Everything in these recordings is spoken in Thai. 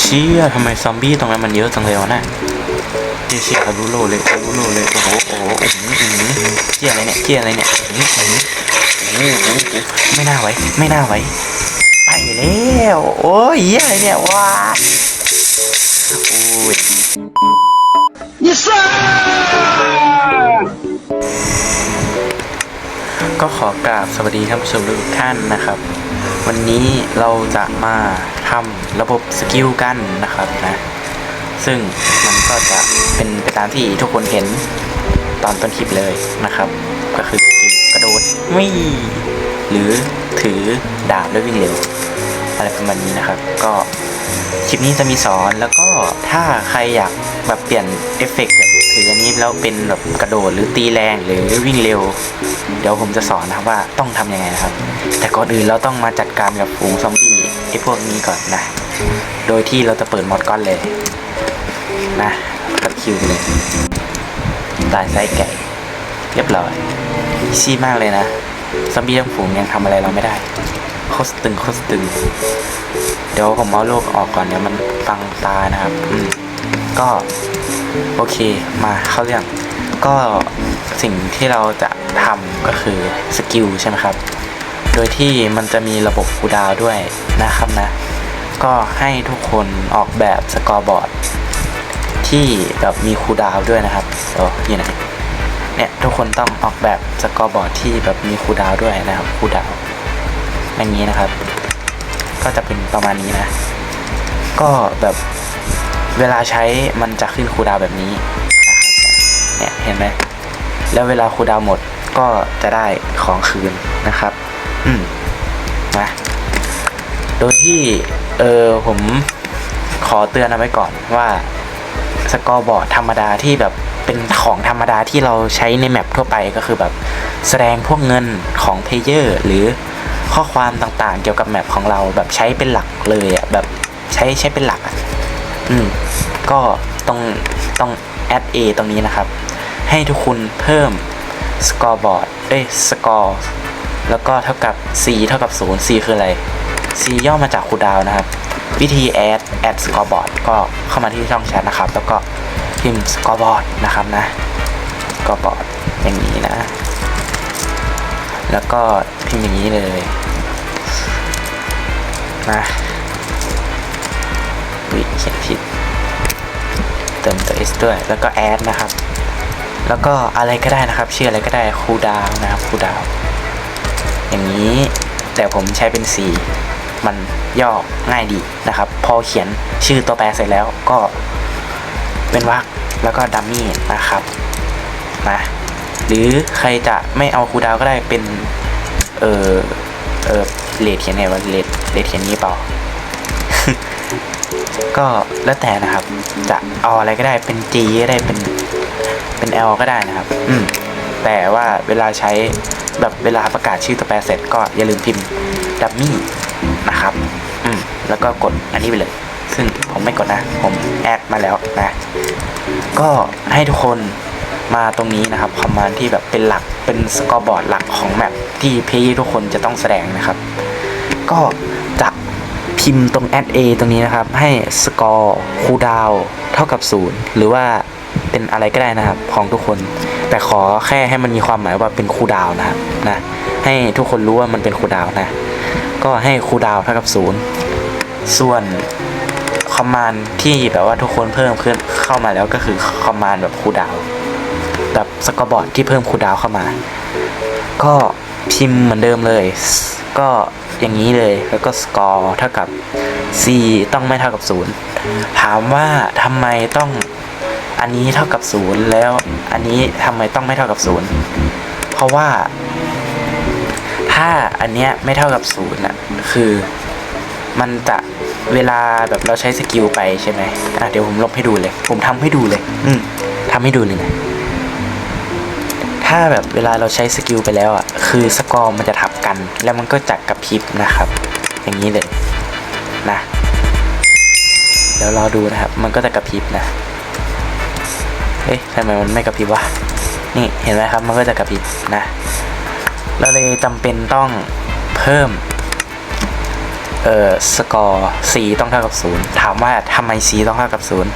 เชี่ยทำไมซอมบี้ตรงนั้นมันเยอะจังเลยวะน่ะเชี่ยเชี่ยทะลุโลเลยทะลุโลเลยโอ้โหโอ้โหอื้อหืออื้อหือเชี่ยอะไรเนี่ยเชี่ยอะไรเนี่ยอื้อหืออื้อหือโอ้โหโอ้โหไม่น่าไว้ไม่น่าไว้ไปแล้วโอ้ยอะไรเนี่ยว้าโอ้ยก็ขอกราบสวัสดีท่านผู้ชมทุกท่านนะครับ วันนี้เราจะมาทำระบบสกิลกันนะครับนะ ซึ่งมันก็จะเป็นไปตามที่ทุกคนเห็นตอนต้นคลิปเลยนะครับ ก็คือสกิลกระโดดไม่หรือถือดาบด้วยวิ่งเร็ว อะไรประมาณนี้นะครับ ก็ คลิปนี้จะมีสอนแล้วก็ถ้าใครอยากแบบเปลี่ยนเอฟเฟกต์แบบถืออันนี้แล้วเป็นแบบกระโดดหรือตีแรงหรือวิ่งเร็ว เดี๋ยวผมจะสอนนะครับว่าต้องทำยังไงนะครับ แต่ก่อนอื่นเราต้องมาจัดการกับฝูงซอมบี้ไอ้พวกนี้ก่อนนะ โดยที่เราจะเปิดมอดก้อนเลยนะกัดคิวเลยตายไส้ไก่ เรียบร้อยซี่มากเลยนะซอมบี้ทั้งฝูงยังทำอะไรเราไม่ได้ โคตรตึงโคตรตึง เดี๋ยวผมเอาโลกออกก่อนเดี๋ยวมันฟังตานะครับ อืม ก็โอเคมาเข้าเรื่อง ก็สิ่งที่เราจะทำก็คือสกิลใช่ไหมครับ โดยที่มันจะมีระบบคูดาวด้วยนะครับนะ ก็ให้ทุกคนออกแบบสกอร์บอร์ดที่แบบมีคูดาวด้วยนะครับเดี๋ยวอยู่ไหนเนี่ยทุกคนต้องออกแบบสกอร์บอร์ดที่แบบมีคูดาวด้วยนะครับคูดาว อย่างนี้นะครับ ก็จะเป็นประมาณนี้นะ ก็แบบเวลาใช้มันจะขึ้นคูดาวแบบนี้นะครับเนี่ยเห็นไหมแล้วเวลาคูดาวหมดก็จะได้ของคืนนะครับ อืมนะโดยที่เออผมขอเตือนเอาไว้ก่อนว่าสกอร์บอร์ดธรรมดาที่แบบเป็นของธรรมดาที่เราใช้ในแมปทั่วไปก็คือแบบแสดงพวกเงินของเพลเยอร์หรือ ข้อความต่างๆ เกี่ยวกับแมปของเราแบบใช้เป็นหลักเลยอะแบบใช้ใช้เป็นหลักอะอืมก็ต้องต้องแอด A ตรงนี้นะครับ ให้ทุกคุณเพิ่มสกอร์บอร์ดเอ้ยสกอร์แล้วก็เท่ากับ C เท่ากับ 0 C คืออะไร C ย่อมาจากคูดาวนะครับ วิธีแอดแอดสกอร์บอร์ดก็เข้ามาที่ช่องแชทนะครับ แล้วก็พิมพ์สกอร์บอร์ดนะครับนะสกอร์บอร์ดอย่างนี้นะ แล้วก็พิมพ์อย่างนี้เลยนะวิเขียนผิด เติมตัว S ด้วย แล้วก็แอดนะครับ แล้วก็อะไรก็ได้นะครับ ชื่ออะไรก็ได้คูลดาวนะครับคูลดาว อย่างนี้แต่ผมใช้เป็น C มันย่อง่ายดีนะครับ พอเขียนชื่อตัวแปรเสร็จแล้วก็เป็นวรรคแล้วก็ดัมมี่นะครับนะ หรือใครจะไม่เอาคูดาวก็ได้เป็น เออเออเลดเขียนไงวะเลดเลดเขียนนี้เปล่า ก็แล้วแต่นะครับ จะเอาอะไรก็ได้เป็น G ก็ได้เป็นเป็น L ก็ได้นะครับ อืมแต่ว่าเวลาใช้แบบเวลาประกาศชื่อตัวแปรเสร็จก็อย่าลืมพิมพ์ดัมมี่นะครับ อืมแล้วก็กดอันนี้ไปเลย ซึ่งผมไม่กดนะ ผมแอดมาแล้วนะ ก็ให้ทุกคน มาตรงนี้นะครับคอมมานด์ที่แบบเป็นหลักเป็นสกอร์บอร์ดหลักของแมปที่เพย์ทุกคนจะต้องแสดงนะครับ ก็จะพิมพ์ตรง add a ตรงนี้นะครับ ให้สกอร์คูดาวเท่ากับศูนย์หรือว่าเป็นอะไรก็ได้นะครับของทุกคน แต่ขอแค่ให้มันมีความหมายว่าเป็นคูดาวนะครับนะให้ทุกคนรู้ว่ามันเป็นคูดาวนะก็ให้คูดาวเท่ากับศูนย์ส่วนคอมมานด์ที่แบบว่าทุกคนเพิ่มขึ้นเข้ามาแล้วก็คือคอมมานด์แบบคูดาว แบบสกอร์บอร์ดที่เพิ่มคูดาวเข้ามา ก็พิมพ์เหมือนเดิมเลย ก็อย่างนี้เลยแล้วก็สกอร์เท่ากับ c ต้องไม่เท่ากับ 0 ถามว่าทำไมต้องอันนี้เท่ากับ 0 แล้วอันนี้ทำไมต้องไม่เท่ากับ 0 เพราะว่า ถ้าอันเนี้ยไม่เท่ากับ0น่ะคือมันจะเวลาแบบเราใช้สกิลไปใช่ไหมอะเดี๋ยวผมลบให้ดูเลย ผมทำให้ดูเลย อืมทำให้ดูเลยนะ ถ้าแบบเวลาเราใช้สกิลไปแล้วอะคือสกอร์มันจะทับกัน แล้วมันก็จะกระพริบนะครับ อย่างนี้เลยนะเดี๋ยวรอดูนะครับ มันก็จะกระพริบนะเฮ้ยทำไมมันไม่กระพริบวะนี่เห็นไหมครับมันก็จะกระพริบนะ เราเลยจำเป็นต้องเพิ่มเอ่อสกอร์ c ต้องเท่ากับศูนย์ถามว่าทำไม c ต้องเท่ากับศูนย์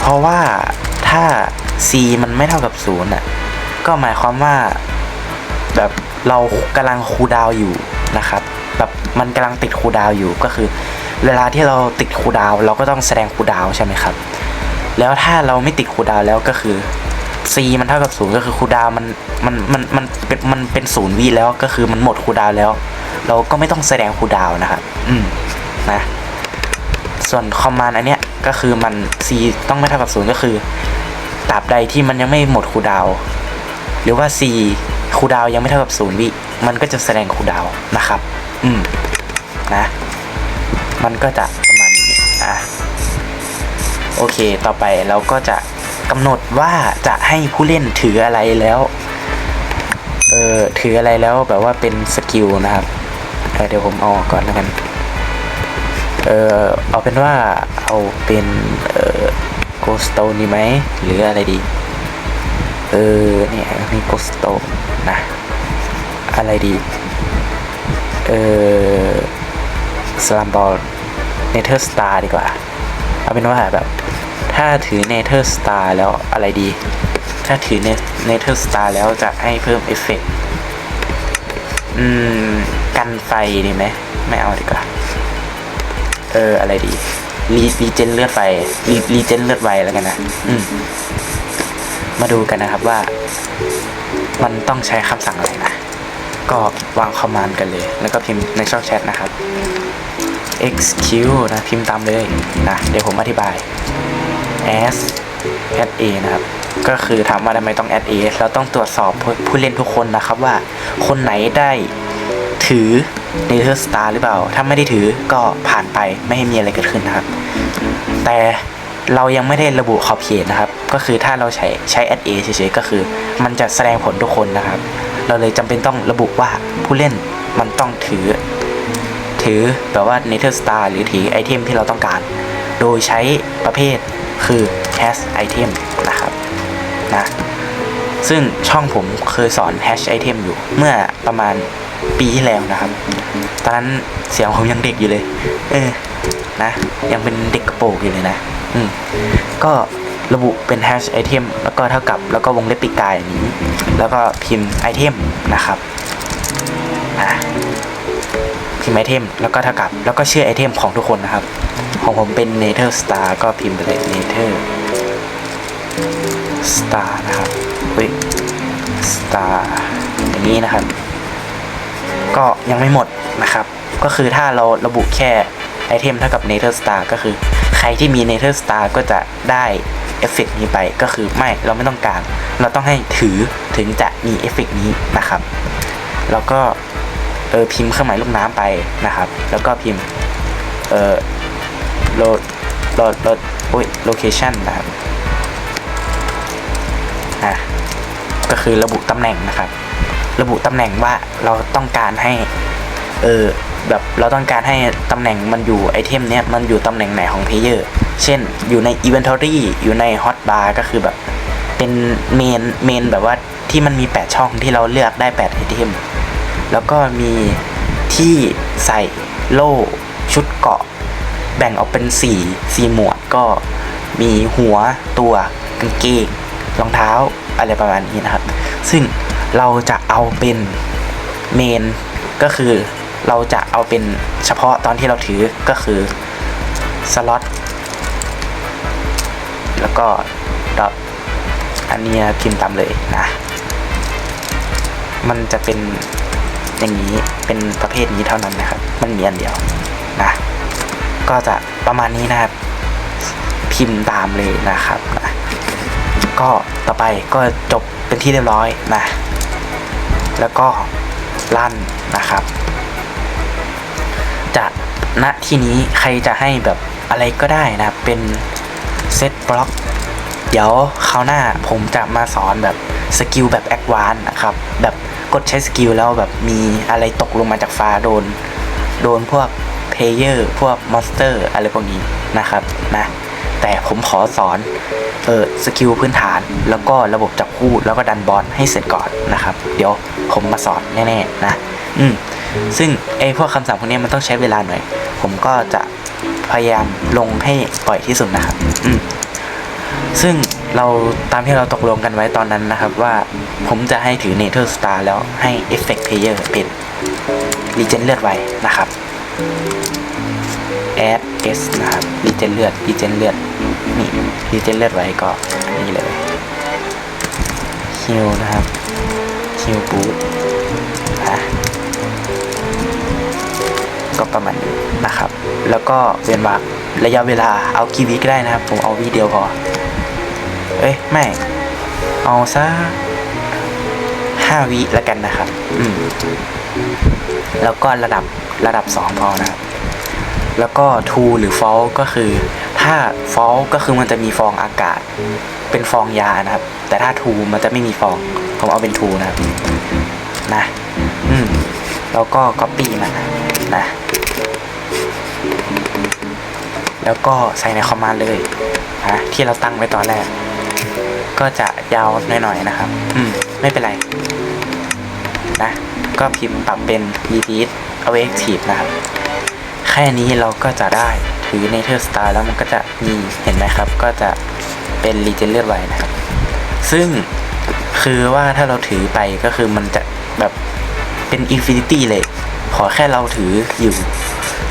เพราะว่าถ้า c มันไม่เท่ากับศูนย์อะ ก็หมายความว่าแบบเรากำลังคูดาวอยู่นะครับแบบมันกำลังติดคูดาวอยู่ก็คือ เวลาที่เราติดคูดาวเราก็ต้องแสดงคูดาวใช่ไหมครับ แล้วถ้าเราไม่ติดคูดาวแล้วก็คือ c มันเท่ากับศูนย์ก็คือคูดาวมันมันมันมันเป็นมันเป็นศูนย์วิแล้วก็คือมันหมดคูดาวแล้ว เราก็ไม่ต้องแสดงคูดาวนะครับอืมนะส่วนคอมมานด์อันเนี้ยก็คือมัน c ต้องไม่เท่ากับศูนย์ก็คือตราบใดที่มันยังไม่หมดคูดาว หรือว่า c คูดาวยังไม่เท่ากับศูนย์วิมันก็จะแสดงคูดาวนะครับ อืมนะ มันก็จะประมาณนี้อะโอเค ต่อไปเราก็จะกำหนดว่าจะให้ผู้เล่นถืออะไรแล้ว เออถืออะไรแล้วแบบว่าเป็นสกิลนะครับเเดี๋ยวผมเอาออกก่อนแล้วกัน เออเอาเป็นว่าเอาเป็น เออโกสโตนี่ไหม หรืออะไรดี เออเนี่ยมีโกสโตนะ อะไรดี เออสลัมบอลเนเธอร์สตาร์ดีกว่า เอาเป็นว่าแบบ ถ้าถือเนเธอร์สตาร์แล้วอะไรดี ถ้าถือเนเธอร์สตาร์แล้วจะให้เพิ่มเอฟเฟกต์อืม กันไฟดีไหมไม่เอาดีกว่า เออ อะไรดีรีรีเจนเลือดไฟรีรีเจนเลือดไวแล้วกันนะ อืม มาดูกันนะครับว่า มันต้องใช้คำสั่งอะไรนะ ก็วางคอมมานด์กันเลย แล้วก็พิมพ์ในช่องแชทนะครับ xq นะ พิมพ์ตามเลยนะเดี๋ยวผมอธิบาย s add a นะครับ ก็คือถามว่าทำไมต้อง add a เราต้องตรวจสอบผู้เล่นทุกคนนะครับว่าคนไหนได้ถือ Nether Star หรือเปล่า ถ้าไม่ได้ถือก็ผ่านไปไม่ให้มีอะไรเกิดขึ้นนะครับ แต่ เรายังไม่ได้ระบุขอบเขตนะครับ ก็คือถ้าเราใช้ใช้ add a เฉยๆก็คือ มันจะแสดงผลทุกคนนะครับ เราเลยจำเป็นต้องระบุว่าผู้เล่นมันต้องถือ ถือแบบว่า Nether Star หรือถือไอเทมที่เราต้องการ โดยใช้ประเภทคือ hash item นะครับนะซึ่งช่องผมเคยสอน hash item อยู่เมื่อประมาณปีที่แล้วนะครับ ตอนนั้นเสียงผมยังเด็กอยู่เลย เออนะ ยังเป็นเด็กกระโปรงอยู่เลยนะ อืมก็ระบุเป็น hash item แล้วก็เท่ากับแล้วก็วงเล็บปีกกายอย่างนี้ แล้วก็พิมพ์ไอเทมนะครับอะพิมพ์ไอเทมแล้วก็เท่ากับแล้วก็ชื่อไอเทมของทุกคนนะครับ ของผมเป็น Nether Star ก็พิมพ์ไปเลย Nether Star นะครับเฮ้ย Star อย่างนี้นะครับ ก็ยังไม่หมดนะครับ ก็คือถ้าเราระบุแค่ ไอเทมเท่ากับ Nether Star ก็คือ ใครที่มี Nether Star ก็จะได้เอฟเฟกต์นี้ไปก็คือไม่เราไม่ต้องการ เราต้องให้ถือถึงจะมีเอฟเฟกต์นี้นะครับ แล้วก็เออพิมพ์เครื่องหมายลูกน้ำไปนะครับ แล้วก็พิมพ์เออโลดโหลดโหลดโอ้ยโลเคชันนะครับอะก็คือระบุตำแหน่งนะครับ ระบุตำแหน่งว่าเราต้องการให้เออ แบบเราต้องการให้ตำแหน่งมันอยู่ไอเทมเนี้ยมันอยู่ตำแหน่งไหนของเพลเยอร์เช่นอยู่ใน Inventory อยู่ใน Hotbar ก็คือแบบเป็นเมนเมนแบบว่าที่มันมี 8 ช่องที่เราเลือกได้8ไอเทมแล้วก็มีที่ใส่โล่ชุดเกาะ แบ่งออกเป็น 4 4 หมวดก็มีหัวตัวกางเกงรองเท้าอะไรประมาณนี้นะครับ ซึ่งเราจะเอาเป็นเมนก็คือ เราจะเอาเป็นเฉพาะตอนที่เราถือก็คือสล็อตแล้วก็ดอทอันนี้พิมพ์ตามเลยนะ มันจะเป็นอย่างนี้เป็นประเภทนี้เท่านั้นนะครับ มันมีอันเดียวนะก็จะประมาณนี้นะครับ พิมพ์ตามเลยนะครับนะก็ต่อไปก็จบเป็นที่เรียบร้อยนะ แล้วก็ลั่นนะครับ ณที่นี้ใครจะให้แบบอะไรก็ได้นะเป็นเซตบล็อกเดี๋ยวคราวหน้าผมจะมาสอนแบบสกิลแบบแอดวานนะครับ แบบกดใช้สกิลแล้วแบบมีอะไรตกลงมาจากฟ้าโดน โดนพวกเพลเยอร์พวกมอนสเตอร์อะไรพวกนี้นะครับนะแต่ผมขอสอนเออสกิลพื้นฐาน แล้วก็ระบบจับคู่แล้วก็ดันบอลให้เสร็จก่อนนะครับ เดี๋ยวผมมาสอนแน่ๆนะ อืม ซึ่งไอ้พวกคำสั่งพวกนี้มันต้องใช้เวลาหน่อย ผมก็จะพยายามลงให้บ่อยที่สุดนะครับ อืมซึ่งเราตามที่เราตกลงกันไว้ตอนนั้นนะครับว่าผมจะให้ถือ Nether Star แล้วให้ Effect Player เป็น Regen เลือดไว้นะครับ add s นะครับ Regen เลือด Regen เลือด นี่ Regen เลือดไว้ก็นนี้เลย Heal นะครับ Heal Boost นะ ก็ประมาณนี้นะครับ แล้วก็เวียนวรรคระยะเวลาเอากี่วิก็ได้นะครับ ผมเอาวิเดียวพอ เอ้ยไม่ เอาซะห้าวิแล้วกันนะครับ อืมแล้วก็ระดับระดับสองพอนะครับ แล้วก็ทูหรือฟอลก็คือ ถ้าฟอลก็คือมันจะมีฟองอากาศ เป็นฟองยานะครับ แต่ถ้าทูมันจะไม่มีฟอง ผมเอาเป็นทูนะครับ นะ อืม แล้วก็ copy มา นะ แล้วก็ใส่ในคอมมานด์เลยนะที่เราตั้งไว้ตอนแรก ก็จะยาวหน่อยๆนะครับ อืม ไม่เป็นไร นะ ก็พิมพ์ปรับเป็น repeat active นะครับ แค่นี้เราก็จะได้ถือ Nether Star แล้วมันก็จะมีเห็นไหมครับ ก็จะเป็น regen เลือดไว้นะครับ ซึ่งคือว่าถ้าเราถือไปก็คือมันจะแบบเป็น infinity เลย ขอแค่เราถืออยู่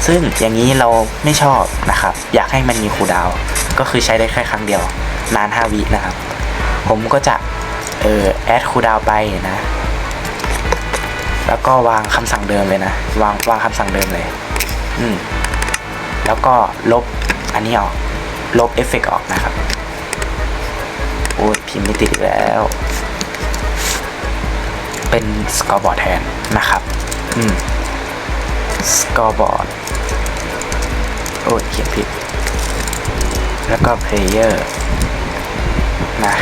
ซึ่งอย่างนี้เราไม่ชอบนะครับ อยากให้มันมีคูดาว ก็คือใช้ได้แค่ครั้งเดียว นาน 5 วินะครับ ผมก็จะเออแอดคูดาวไปนะ แล้วก็วางคำสั่งเดิมเลยนะ วางวางคำสั่งเดิมเลย อืมแล้วก็ลบอันนี้ออก ลบเอฟเฟกออกนะครับ โอ้ยพิมพ์ไม่ติดแล้ว เป็นสกอร์บอร์ดแทนนะครับ อืม สกอร์บอร์ดโอ้ยเขียนผิด แล้วก็เพลเยอร์นะ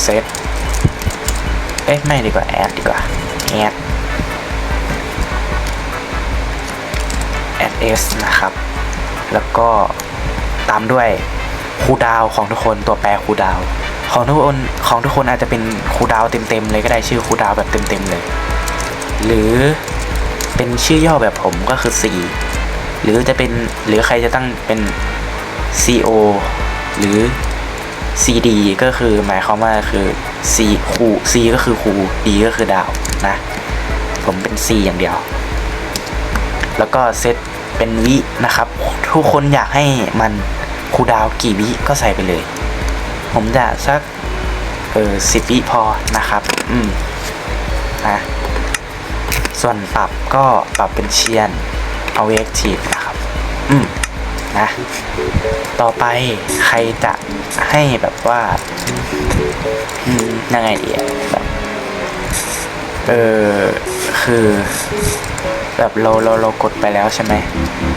เซตเอ๊ะ ไม่ดีกว่าแอดดีกว่าแอดแอดเอสนะครับ แล้วก็ตามด้วยคูดาวของทุกคนตัวแปรคูดาว ของทุกคนของทุกคนอาจจะเป็นครูดาวเต็มๆเลยก็ได้ชื่อครูดาวแบบเต็มๆเลย หรือเป็นชื่อย่อแบบผมก็คือ C หรือจะเป็นหรือใครจะตั้งเป็น CO หรือ CD ก็คือหมายความว่าคือ C ครู C ก็คือครู D ก็คือดาวนะ ผมเป็น C อย่างเดียว แล้วก็เซตเป็นวินะครับ ทุกคนอยากให้มันครูดาวกี่วิก็ใส่ไปเลย ผมจะสักเออสิบวิพอนะครับ อืมนะส่วนปรับก็ปรับเป็นเชียนเอาเวกทีนะครับ อืมนะ ต่อไปใครจะให้แบบว่า อืมยังไงดีแบบเออคือ แบบเราเราเรากดไปแล้วใช่ไหม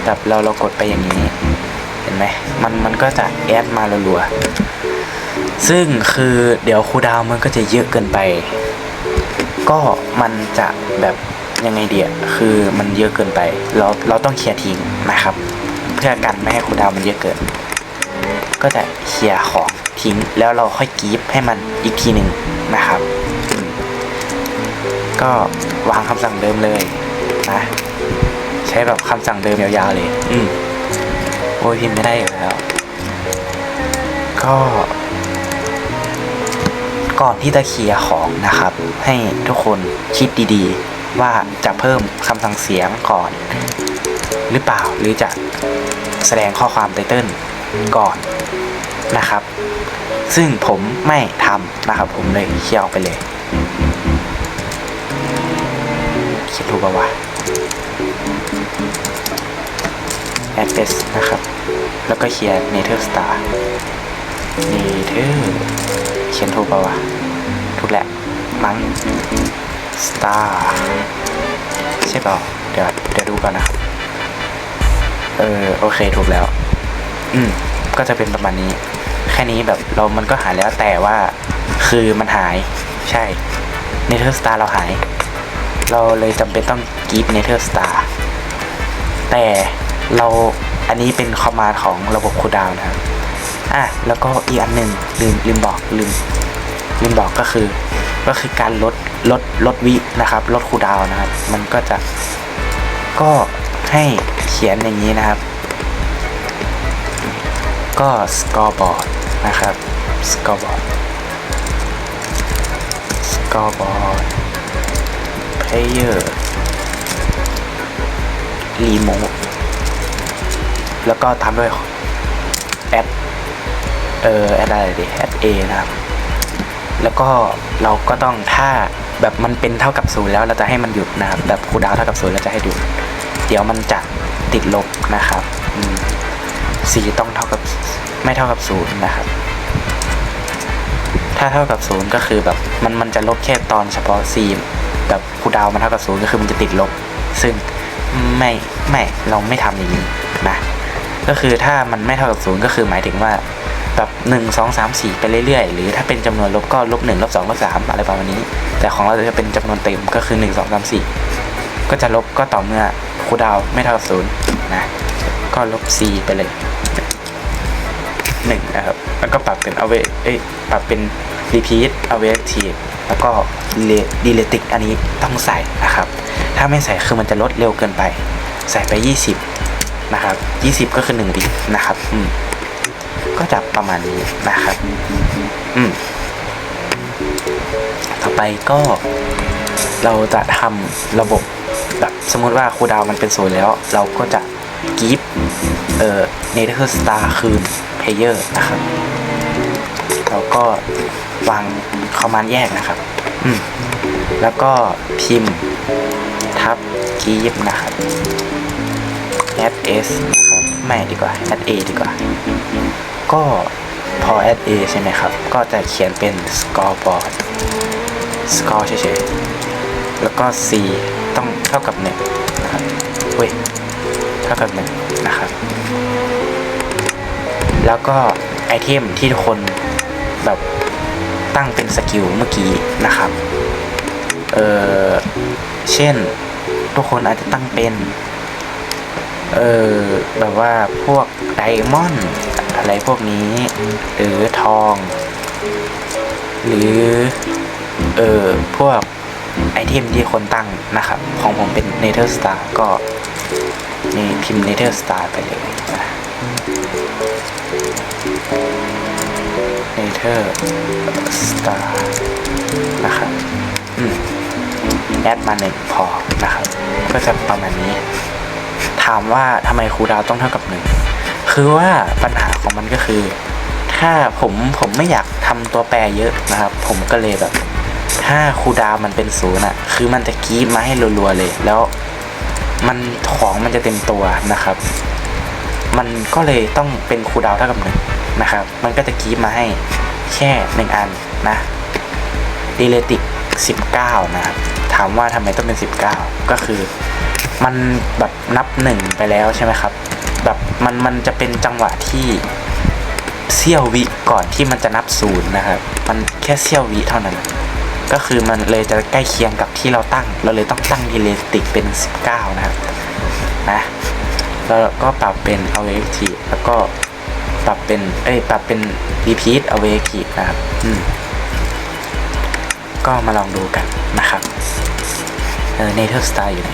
แบบเราเรากดไปอย่างนี้ เห็นไหมมันมันก็จะแอดมารัวๆ ซึ่งคือเดี๋ยวคูดาวมันก็จะเยอะเกินไป ก็มันจะแบบยังไงเดียคือมันเยอะเกินไป เราเราต้องเคลียร์ทิ้งนะครับ เพื่อกันไม่ให้คูดาวมันเยอะเกิน ก็จะเคลียร์ของทิ้งแล้วเราค่อยกรีฟให้มันอีกทีหนึ่งนะครับ ก็วางคำสั่งเดิมเลยนะใช้แบบคำสั่งเดิมยาวๆเลย อืมโอ้ยพิมพ์ไม่ได้อยู่แล้ว ก็ ก่อนที่จะเคลียร์ของนะครับ ให้ทุกคนคิดดีๆ ว่าจะเพิ่มคำสั่งเสียงก่อน หรือเปล่าหรือจะแสดงข้อความไตเติ้ลก่อนนะครับ ซึ่งผมไม่ทำนะครับ ผมเลยเคลียร์ออกไปเลยคิดถูกปะวะ address นะครับ แล้วก็เขียน Nether Star Nether เขียนถูกปะวะถูกแหละมั้ง Star ใช่เปล่าเดี๋ยวเดี๋ยวดูก่อนนะครับเออโอเคถูกแล้ว อืมก็จะเป็นประมาณนี้ แค่นี้แบบเรามันก็หายแล้วแต่ว่า คือมันหายใช่ Nether Star เราหาย เราเลยจำเป็นต้องกีบ Nether Star แต่เราอันนี้เป็นคอมมานด์ของระบบคูดาวน์นะครับ อะแล้วก็อีกอันหนึ่งลืมลืมบอกลืมลืมบอกก็คือ ก็คือการลดลดลดวินะครับ ลดคูดาวน์นะครับ มันก็จะก็ให้เขียนอย่างนี้นะครับ ก็สกอร์บอร์ดนะครับสกอร์บอร์ดสกอร์บอร์ดเพลเยอร์รีโมทแล้วก็ตามด้วยแอด เออแอดอะไรดีแอดเอนะครับ แล้วก็เราก็ต้องถ้าแบบมันเป็นเท่ากับศูนย์แล้วเราจะให้มันหยุดนะครับ แบบคูดาวเท่ากับศูนย์เราจะให้หยุด เดี๋ยวมันจะติดลบนะครับสีต้องเท่ากับไม่เท่ากับศูนย์นะครับ ถ้าเท่ากับศูนย์ก็คือแบบมันมันจะลบแค่ตอนเฉพาะซีมแบบคูดาวมันเท่ากับศูนย์ก็คือมันจะติดลบ ซึ่งไม่ไม่เราไม่ทำอย่างนี้นะก็คือถ้ามันไม่เท่ากับศูนย์ก็คือหมายถึงว่า แบบหนึ่งสองสามสี่ไปเรื่อยๆ หรือถ้าเป็นจำนวนลบก็ลบหนึ่งลบสองลบสามอะไรประมาณนี้ แต่ของเราจะเป็นจำนวนเต็มก็คือหนึ่งสองสามสี่ก็จะลบก็ต่อเมื่อคูดาวไม่เท่ากับศูนย์นะก็ลบ c ไปเลยหนึ่งนะครับแล้วก็ปรับเป็น away เอ้ยปรับเป็น repeat away active แล้วก็ deletic อันนี้ต้องใส่นะครับ ถ้าไม่ใส่คือมันจะลดเร็วเกินไป ใส่ไป 20 นะครับ 20 ก็คือ1วินะครับอืม ก็จะประมาณนี้นะครับ อืม ต่อไปก็เราจะทำระบบแบบสมมติว่าครูดาวมันเป็นศูนย์แล้ว เราก็จะกีฟเอ่อเนเธอร์สตาร์คืนเพเยอร์นะครับ เราก็วางคอมมานด์แยกนะครับ อืม แล้วก็พิมพ์ทับกีฟนะครับ add s นะครับ ไม่ดีกว่า add a ดีกว่า ก็พอ add a ใช่ไหมครับ ก็จะเขียนเป็น scoreboard score เฉยๆ แล้วก็ c ต้องเท่ากับ1นะครับเว้ย เท่ากับ1นะครับ แล้วก็ไอเทมที่ทุกคนแบบตั้งเป็นสกิลเมื่อกี้นะครับ เออเช่น ทุกคนอาจจะตั้งเป็น เออแบบว่าพวกไดมอนด์ อะไรพวกนี้ หรือทอง หรือเออพวกไอเทมที่คนตั้งนะครับ ของผมเป็น Nether Star ก็นี่พิมพ์ Nether Star ไปเลยนะ Nether Star นะครับอืมแอดมาหนึ่งพอนะครับ ก็จะประมาณนี้ ถามว่าทำไมครูดาวต้องเท่ากับหนึ่ง คือว่าปัญหาของมันก็คือ ถ้าผมผมไม่อยากทำตัวแปรเยอะนะครับ ผมก็เลยแบบ ถ้าคูดามันเป็นศูนย์อะคือมันจะกีบมาให้รัวๆเลย แล้ว มันของมันจะเต็มตัวนะครับ มันก็เลยต้องเป็นคูดาวเท่ากับหนึ่งนะครับ มันก็จะกีบมาให้แค่หนึ่งอันนะดีเลติกสิบเก้านะครับ ถามว่าทำไมต้องเป็นสิบเก้าก็คือ มันแบบนับหนึ่งไปแล้วใช่ไหมครับ แบบมันมันจะเป็นจังหวะที่เสี้ยววิก่อนที่มันจะนับศูนย์นะครับ มันแค่เสี้ยววิเท่านั้น ก็คือมันเลยจะใกล้เคียงกับที่เราตั้ง เราเลยต้องตั้งดีเลติกเป็น 19 นะครับ นะ แล้วก็ปรับเป็น a w a k e แล้วก็ปรับเป็น เอ้ย ปรับเป็น repeat a w a k e นะครับ อืม ก็มาลองดูกันนะครับ เออ Nether Star อยู่ไหน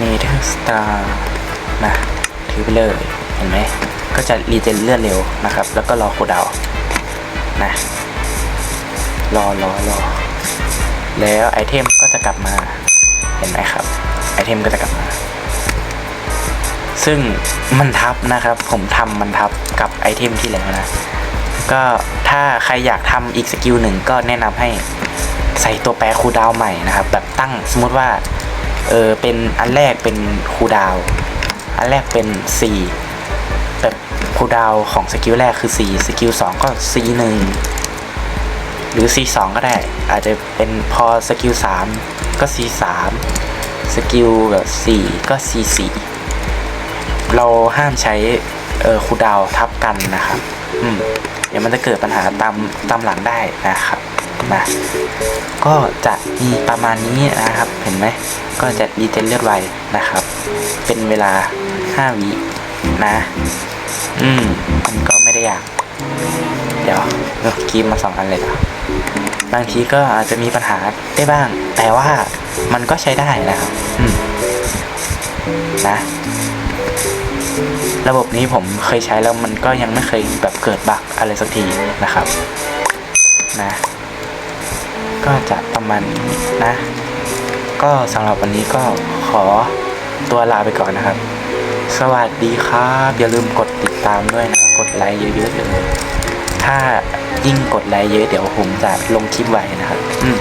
Nether Star นะถือไปเลยเห็นไหมก็จะรีเจนเลือดเร็วนะครับ แล้วก็รอโคดาวนะรอรอรอแล้วไอเทมก็จะกลับมาเห็นไหมครับไอเทมก็จะกลับมา ซึ่งมันทับนะครับ ผมทำมันทับกับไอเทมที่แล้วนะ ก็ถ้าใครอยากทำอีกสกิลหนึ่งก็แนะนำให้ใส่ตัวแปรคูดาวใหม่นะครับ แบบตั้งสมมติว่า เออเป็นอันแรกเป็นคูดาว อันแรกเป็น4แบบคูดาวของสกิลแรกคือ4สกิล2ก็ C1 หรือ C2 ก็ได้ อาจจะเป็นพอสกิล3ก็ C3 สกิลแบบ4ก็ C4 เราห้ามใช้เออคูดาวทับกันนะครับ อืม เดี๋ยวมันจะเกิดปัญหาตามตามหลังได้นะครับ นะก็จะมีประมาณนี้นะครับ เห็นไหมก็จะรีเจนเลือดไวนะครับ เป็นเวลา 5 วินะ อืมมันก็ไม่ได้ยาก เดี๋ยวเลือกครีมมาสองอันเลยนะบางทีก็อาจจะมีปัญหาได้บ้าง แต่ว่ามันก็ใช้ได้นะครับ อืมนะ ระบบนี้ผมเคยใช้แล้วมันก็ยังไม่เคยแบบเกิดบั๊กอะไรสักทีนะครับ นะ ก็จะประมาณนี้นะ ก็สำหรับวันนี้ก็ขอตัวลาไปก่อนนะครับ สวัสดีครับ อย่าลืมกดติดตามด้วยนะ กดไลค์เยอะๆเลยถ้ายิ่งกดไลค์เยอะเดี๋ยวผมจะลงคลิปไว้นะครับ อืม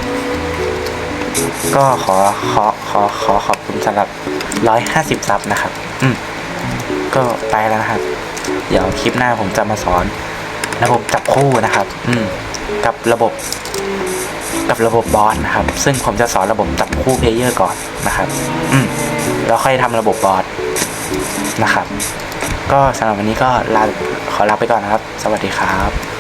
ก็ขอขอขอขอขอบคุณสำหรับร้อยห้าสิบซับนะครับ อืมก็ไปแล้วนะครับ เดี๋ยวคลิปหน้าผมจะมาสอน ระบบจับคู่นะครับ อืม กับระบบ กับระบบบอสนะครับ ซึ่งผมจะสอนระบบจับคู่เพลเยอร์ก่อนนะครับ อืมแล้วค่อยทำระบบบอสนะครับ ก็สำหรับวันนี้ก็ลาขอลาไปก่อนนะครับ สวัสดีครับ